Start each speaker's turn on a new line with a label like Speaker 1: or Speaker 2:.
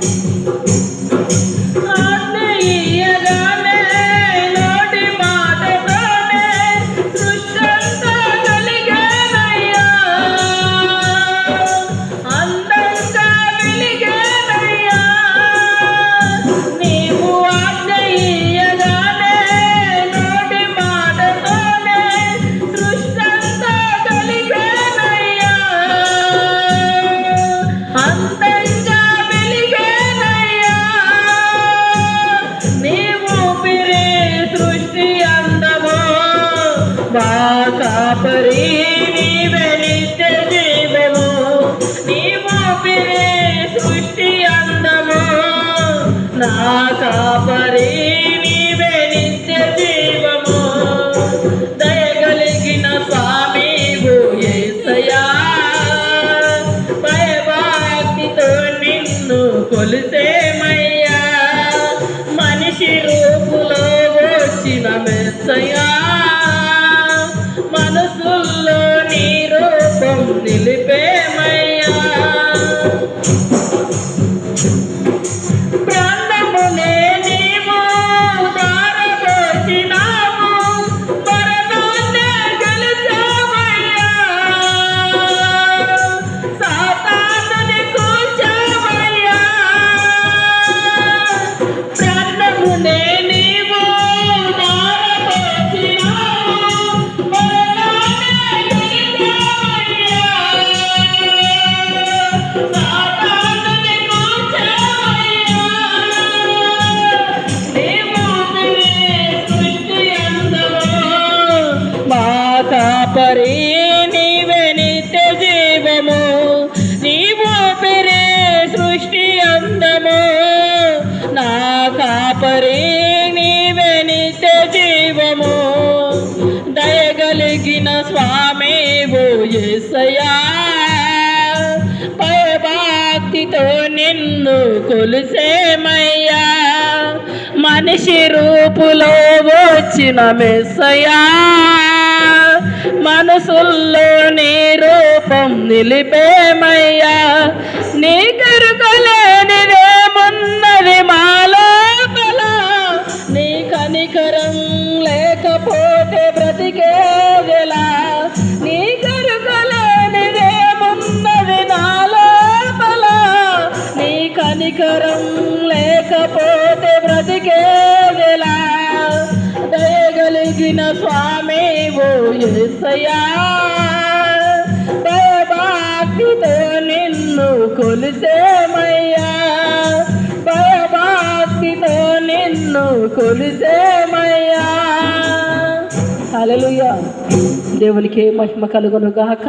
Speaker 1: Thank you. కాపరి నీవే జీవము నీవు పిరే సృష్టి అందము. నా కాపరి మనసుల్లో ఏసయా యేసయ్యా భయభక్తితో నిన్ను కొలిసేమయ్యా. మనిషి రూపులో వచ్చిన మెస్సయా మనసుల్లో నీ రూపం నిలిపేమయ్యా. నీకు యేసయ్యా భయభక్తితో నిన్ను కొలిసేమయ్యా భయభక్తితో నిన్ను కొలిసేమయ్యా హల్లెలూయా దేవునికి మహిమ కలుగును గాక